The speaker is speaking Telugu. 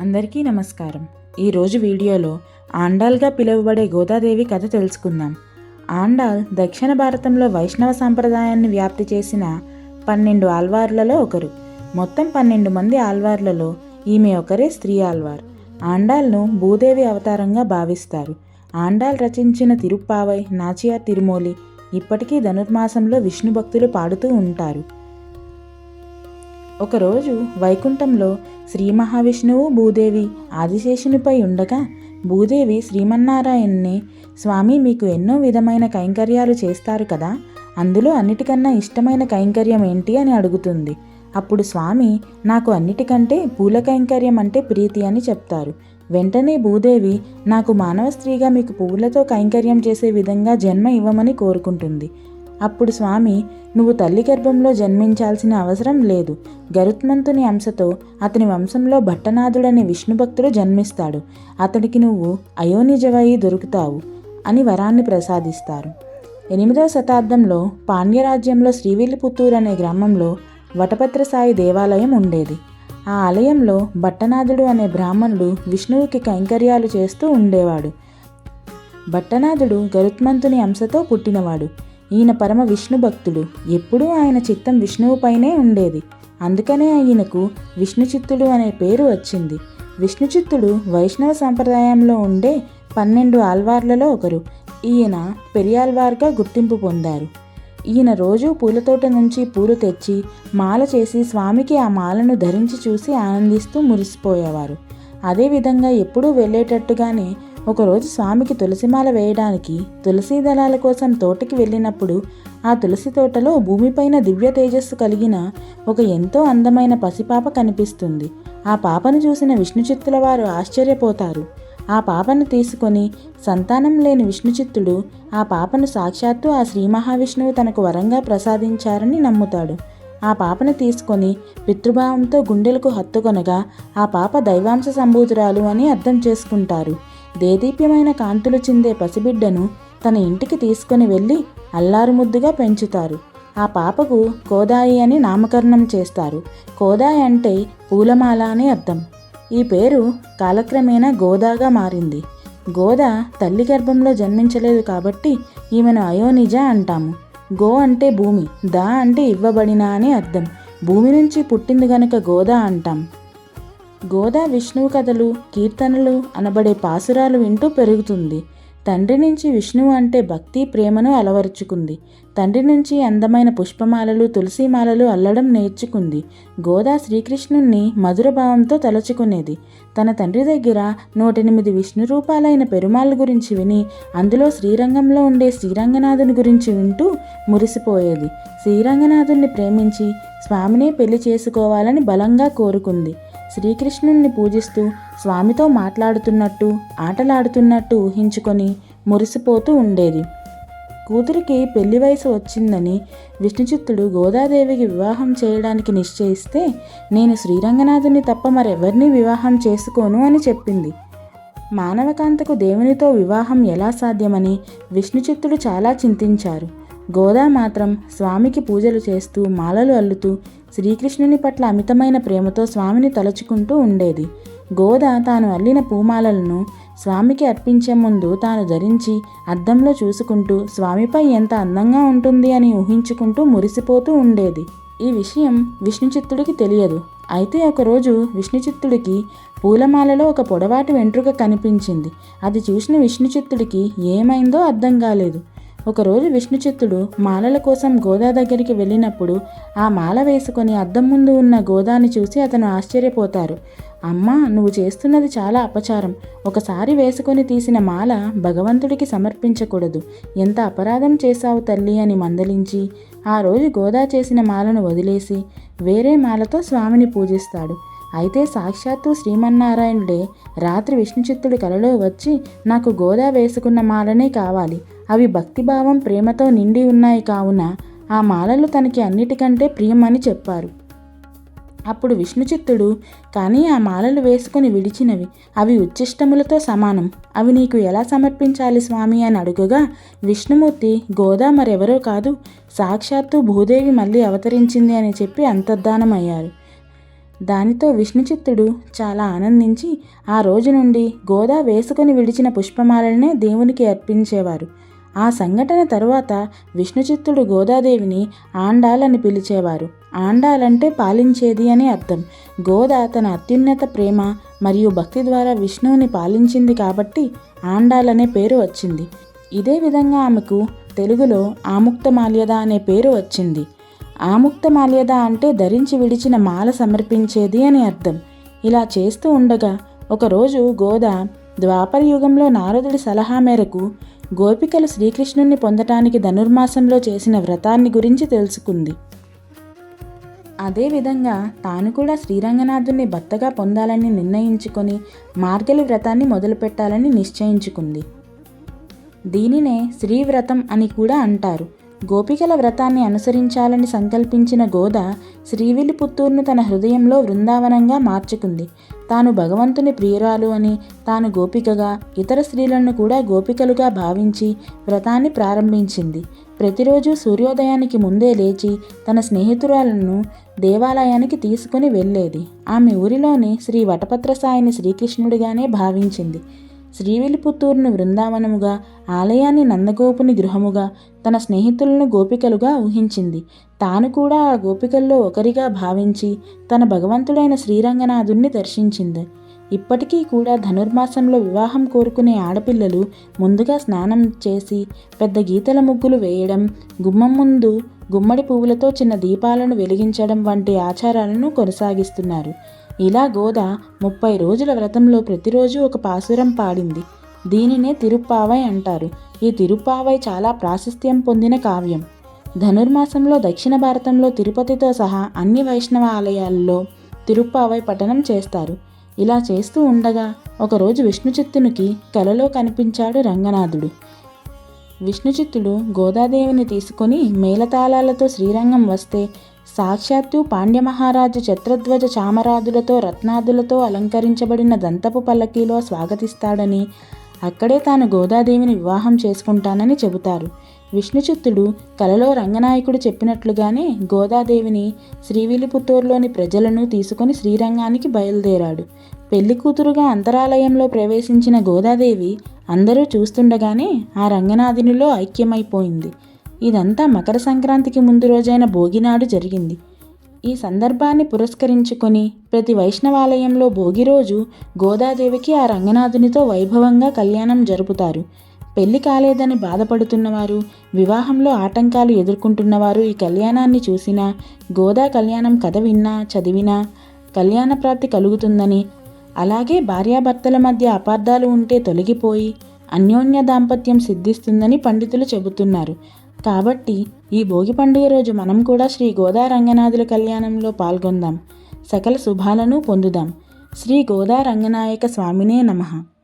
అందరికీ నమస్కారం. ఈరోజు వీడియోలో ఆండాల్గా పిలువబడే గోదాదేవి కథ తెలుసుకుందాం. ఆండాల్ దక్షిణ భారతంలో వైష్ణవ సాంప్రదాయాన్ని వ్యాప్తి చేసిన పన్నెండు ఆల్వార్లలో ఒకరు. మొత్తం పన్నెండు మంది ఆల్వార్లలో ఈమె ఒకరే స్త్రీ ఆల్వార్. ఆండాల్ను భూదేవి అవతారంగా భావిస్తారు. ఆండాల్ రచించిన తిరుప్పావై నాచియార్ తిరుమోలి ఇప్పటికీ ధనుర్మాసంలో విష్ణు భక్తులు పాడుతూ ఉంటారు. ఒకరోజు వైకుంఠంలో శ్రీ మహావిష్ణువు భూదేవి ఆదిశేషునిపై ఉండగా భూదేవి శ్రీమన్నారాయణ్ణి స్వామి మీకు ఎన్నో విధమైన కైంకర్యాలు చేస్తారు కదా అందులో అన్నిటికన్నా ఇష్టమైన కైంకర్యం ఏంటి? అని అడుగుతుంది. అప్పుడు స్వామి నాకు అన్నిటికంటే పూల కైంకర్యం అంటే ప్రీతి అని చెప్తారు. వెంటనే భూదేవి నాకు మానవ స్త్రీగా మీకు పువ్వులతో కైంకర్యం చేసే విధంగా జన్మ ఇవ్వమని కోరుకుంటుంది. అప్పుడు స్వామి నువ్వు తల్లి గర్భంలో జన్మించాల్సిన అవసరం లేదు. గరుత్మంతుని అంశతో అతని వంశంలో భట్టనాథుడనే విష్ణు భక్తుడు జన్మిస్తాడు. అతడికి నువ్వు అయోనిజవయి దొరుకుతావు అని వరాన్ని ప్రసాదిస్తారు. ఎనిమిదవ శతాబ్దంలో పాండ్యరాజ్యంలో శ్రీవిల్లిపుత్తూరు అనే గ్రామంలో వటపత్రసాయి దేవాలయం ఉండేది. ఆ ఆలయంలో భట్టనాథుడు అనే బ్రాహ్మణుడు విష్ణువుకి కైంకర్యాలు చేస్తూ ఉండేవాడు. భట్టనాథుడు గరుత్మంతుని అంశతో పుట్టినవాడు. ఈయన పరమ విష్ణు భక్తుడు. ఎప్పుడూ ఆయన చిత్తం విష్ణువుపైనే ఉండేది. అందుకనే ఈయనకు విష్ణుచిత్తుడు అనే పేరు వచ్చింది. విష్ణుచిత్తుడు వైష్ణవ సంప్రదాయంలో ఉండే పన్నెండు ఆల్వార్లలో ఒకరు. ఈయన పెరియాల్వార్గా గుర్తింపు పొందారు. ఈయన రోజు పూలతోట నుంచి పూలు తెచ్చి మాల చేసి స్వామికి ఆ మాలను ధరించి చూసి ఆనందిస్తూ మురిసిపోయేవారు. అదేవిధంగా ఎప్పుడూ వెళ్ళేటట్టుగానే ఒకరోజు స్వామికి తులసిమాల వేయడానికి తులసీ దళాల కోసం తోటకి వెళ్ళినప్పుడు ఆ తులసి తోటలో భూమిపైన దివ్య తేజస్సు కలిగిన ఒక ఎంతో అందమైన పసిపాప కనిపిస్తుంది. ఆ పాపను చూసిన విష్ణుచిత్తుల వారు ఆశ్చర్యపోతారు. ఆ పాపను తీసుకొని సంతానం లేని విష్ణుచిత్తుడు ఆ పాపను సాక్షాత్తు ఆ శ్రీ మహావిష్ణువు తనకు వరంగా ప్రసాదించారని నమ్ముతాడు. ఆ పాపను తీసుకొని పితృభావంతో గుండెలకు హత్తుకొనగా ఆ పాప దైవాంశ సంభూతురాలు అని అర్థం చేసుకుంటారు. దేదీప్యమైన కాంతులు చిందే పసిబిడ్డను తన ఇంటికి తీసుకొని వెళ్ళి అల్లారుముద్దుగా పెంచుతారు. ఆ పాపకు కోదాయి అని నామకరణం చేస్తారు. కోదాయి అంటే పూలమాల అని అర్థం. ఈ పేరు కాలక్రమేణా గోదాగా మారింది. గోద తల్లి గర్భంలో జన్మించలేదు కాబట్టి ఈమెను అయోనిజ అంటాము. గో అంటే భూమి దా అంటే ఇవ్వబడిన అని అర్థం. భూమి నుంచి పుట్టింది గనుక గోదా అంటాం. గోదా విష్ణువు కథలు కీర్తనలు అనబడే పాసురాలు వింటూ పెరుగుతుంది. తండ్రి నుంచి విష్ణువు అంటే భక్తి ప్రేమను అలవరుచుకుంది. తండ్రి నుంచి అందమైన పుష్పమాలలు తులసిమాలలు అల్లడం నేర్చుకుంది. గోదా శ్రీకృష్ణుణ్ణి మధుర భావంతో తలచుకునేది. తన తండ్రి దగ్గర నూటెనిమిది విష్ణు రూపాలైన పెరుమాళ్ళ గురించి విని అందులో శ్రీరంగంలో ఉండే శ్రీరంగనాథుని గురించి వింటూ మురిసిపోయేది. శ్రీరంగనాథుణ్ణి ప్రేమించి స్వామినే పెళ్ళి చేసుకోవాలని బలంగా కోరుకుంది. శ్రీకృష్ణుణ్ణి పూజిస్తూ స్వామితో మాట్లాడుతున్నట్టు ఆటలాడుతున్నట్టు ఊహించుకొని మురిసిపోతూ ఉండేది. కూతురికి పెళ్ళి వయసు వచ్చిందని విష్ణుచిత్తుడు గోదాదేవికి వివాహం చేయడానికి నిశ్చయిస్తే నేను శ్రీరంగనాథుని తప్ప మరెవరిని వివాహం చేసుకోను అని చెప్పింది. మానవకాంతకు దేవునితో వివాహం ఎలా సాధ్యమని విష్ణుచిత్తుడు చాలా చింతించారు. గోదా మాత్రం స్వామికి పూజలు చేస్తూ మాలలు అల్లుతూ శ్రీకృష్ణుని పట్ల అమితమైన ప్రేమతో స్వామిని తలుచుకుంటూ ఉండేది. గోద తాను అల్లిన పూమాలలను స్వామికి అర్పించే ముందు తాను ధరించి అద్దంలో చూసుకుంటూ స్వామిపై ఎంత అందంగా ఉంటుంది అని ఊహించుకుంటూ మురిసిపోతూ ఉండేది. ఈ విషయం విష్ణుచిత్తుడికి తెలియదు. అయితే ఒకరోజు విష్ణుచిత్తుడికి పూలమాలలో ఒక పొడవాటి వెంట్రుక కనిపించింది. అది చూసిన విష్ణుచిత్తుడికి ఏమైందో అర్థం కాలేదు. ఒకరోజు విష్ణుచిత్తుడు మాలల కోసం గోదా దగ్గరికి వెళ్ళినప్పుడు ఆ మాల వేసుకొని అద్దం ముందు ఉన్న గోదాని చూసి అతను ఆశ్చర్యపోతారు. అమ్మా నువ్వు చేస్తున్నది చాలా అపచారం. ఒకసారి వేసుకొని తీసిన మాల భగవంతుడికి సమర్పించకూడదు. ఎంత అపరాధం చేశావు తల్లి అని మందలించి ఆ రోజు గోదా చేసిన మాలను వదిలేసి వేరే మాలతో స్వామిని పూజిస్తాడు. అయితే సాక్షాత్తు శ్రీమన్నారాయణుడే రాత్రి విష్ణుచిత్తుడి కలలో వచ్చి నాకు గోదా వేసుకున్న మాలనే కావాలి. అవి భక్తిభావం ప్రేమతో నిండి ఉన్నాయి కావున ఆ మాలలు తనకి అన్నిటికంటే ప్రియమని చెప్పారు. అప్పుడు విష్ణుచిత్తుడు కానీ ఆ మాలలు వేసుకుని విడిచినవి అవి ఉచ్చిష్టములతో సమానం. అవి నీకు ఎలా సమర్పించాలి స్వామి అని అడుగుగా విష్ణుమూర్తి గోదా మరెవరో కాదు సాక్షాత్తు భూదేవి మళ్ళీ అవతరించింది అని చెప్పి అంతర్ధానమయ్యారు. దానితో విష్ణుచిత్తుడు చాలా ఆనందించి ఆ రోజు నుండి గోదా వేసుకొని విడిచిన పుష్పమాలనే దేవునికి అర్పించేవారు. ఆ సంఘటన తరువాత విష్ణుచిత్తుడు గోదాదేవిని ఆండాలని పిలిచేవారు. ఆండాలంటే పాలించేది అని అర్థం. గోదా తన అత్యున్నత ప్రేమ మరియు భక్తి ద్వారా విష్ణువుని పాలించింది కాబట్టి ఆండాలనే పేరు వచ్చింది. ఇదే విధంగా ఆమెకు తెలుగులో ఆముక్తమాల్యద అనే పేరు వచ్చింది. ఆముక్తమాల్యద అంటే ధరించి విడిచిన మాల సమర్పించేది అని అర్థం. ఇలా చేస్తూ ఉండగా ఒకరోజు గోదా ద్వాపర యుగంలో నారదుడి సలహా మేరకు గోపికలు శ్రీకృష్ణుణ్ణి పొందటానికి ధనుర్మాసంలో చేసిన వ్రతాన్ని గురించి తెలుసుకుంది. అదేవిధంగా తాను కూడా శ్రీరంగనాథుణ్ణి భర్తగా పొందాలని నిర్ణయించుకొని మార్గలి వ్రతాన్ని మొదలుపెట్టాలని నిశ్చయించుకుంది. దీనినే శ్రీవ్రతం అని కూడా అంటారు. గోపికల వ్రతాన్ని అనుసరించాలని సంకల్పించిన గోద శ్రీవిల్లిపుత్తూరును తన హృదయంలో బృందావనంగా మార్చుకుంది. తాను భగవంతుని ప్రియురాలు అని తాను గోపికగా ఇతర స్త్రీలను కూడా గోపికలుగా భావించి వ్రతాన్ని ప్రారంభించింది. ప్రతిరోజు సూర్యోదయానికి ముందే లేచి తన స్నేహితురాలను దేవాలయానికి తీసుకుని వెళ్ళేది. ఆమె ఊరిలోని శ్రీ వటపత్రసాయిని శ్రీకృష్ణుడిగానే భావించింది. శ్రీవిలిపుత్తూరును బృందావనముగా ఆలయాన్ని నందగోపుని గృహముగా తన స్నేహితులను గోపికలుగా ఊహించింది. తాను కూడా ఆ గోపికల్లో ఒకరిగా భావించి తన భగవంతుడైన శ్రీరంగనాథుణ్ణి దర్శించింది. ఇప్పటికీ కూడా ధనుర్మాసంలో వివాహం కోరుకునే ఆడపిల్లలు ముందుగా స్నానం చేసి పెద్ద గీతల ముగ్గులు వేయడం గుమ్మం ముందు గుమ్మడి పువ్వులతో చిన్న దీపాలను వెలిగించడం వంటి ఆచారాలను కొనసాగిస్తున్నారు. ఇలా గోద ముప్పై రోజుల వ్రతంలో ప్రతిరోజు ఒక పాసురం పాడింది. దీనినే తిరుప్పావై అంటారు. ఈ తిరుప్పావై చాలా ప్రాశస్త్యం పొందిన కావ్యం. ధనుర్మాసంలో దక్షిణ భారతంలో తిరుపతితో సహా అన్ని వైష్ణవ ఆలయాల్లో తిరుప్పావై పఠనం చేస్తారు. ఇలా చేస్తూ ఉండగా ఒకరోజు విష్ణుచిత్తునికి కలలో కనిపించాడు రంగనాథుడు. విష్ణుచిత్తుడు గోదాదేవిని తీసుకొని మేళతాళాలతో శ్రీరంగం వస్తే సాక్షాత్తు పాండ్యమహారాజు ఛత్రధ్వజ చామరాదులతో రత్నాదులతో అలంకరించబడిన దంతపు పల్లకీలో స్వాగతిస్తాడని అక్కడే తాను గోదాదేవిని వివాహం చేసుకుంటానని చెబుతారు. విష్ణుచిత్తుడు కలలో రంగనాయకుడు చెప్పినట్లుగానే గోదాదేవిని శ్రీవిలిపుత్తూరులోని ప్రజలను తీసుకొని శ్రీరంగానికి బయలుదేరాడు. పెళ్ళి కూతురుగా అంతరాలయంలో ప్రవేశించిన గోదాదేవి అందరూ చూస్తుండగానే ఆ రంగనాథునిలో ఐక్యమైపోయింది. ఇదంతా మకర సంక్రాంతికి ముందు రోజైన భోగినాడు జరిగింది. ఈ సందర్భాన్ని పురస్కరించుకొని ప్రతి వైష్ణవాలయంలో భోగి రోజు గోదాదేవికి ఆ రంగనాథునితో వైభవంగా కళ్యాణం జరుపుతారు. పెళ్ళి కాలేదని బాధపడుతున్నవారు వివాహంలో ఆటంకాలు ఎదుర్కొంటున్నవారు ఈ కళ్యాణాన్ని చూసినా గోదా కళ్యాణం కథ విన్నా చదివినా కళ్యాణ ప్రాప్తి కలుగుతుందని అలాగే భార్యాభర్తల మధ్య అపార్థాలు ఉంటే తొలగిపోయి అన్యోన్య దాంపత్యం సిద్ధిస్తుందని పండితులు చెబుతున్నారు. కాబట్టి ఈ భోగి పండుగ రోజు మనం కూడా శ్రీ గోదా రంగనాథుల కళ్యాణంలో పాల్గొందాం. సకల శుభాలను పొందుదాం. శ్రీ గోదా రంగనాయక స్వామినే నమః.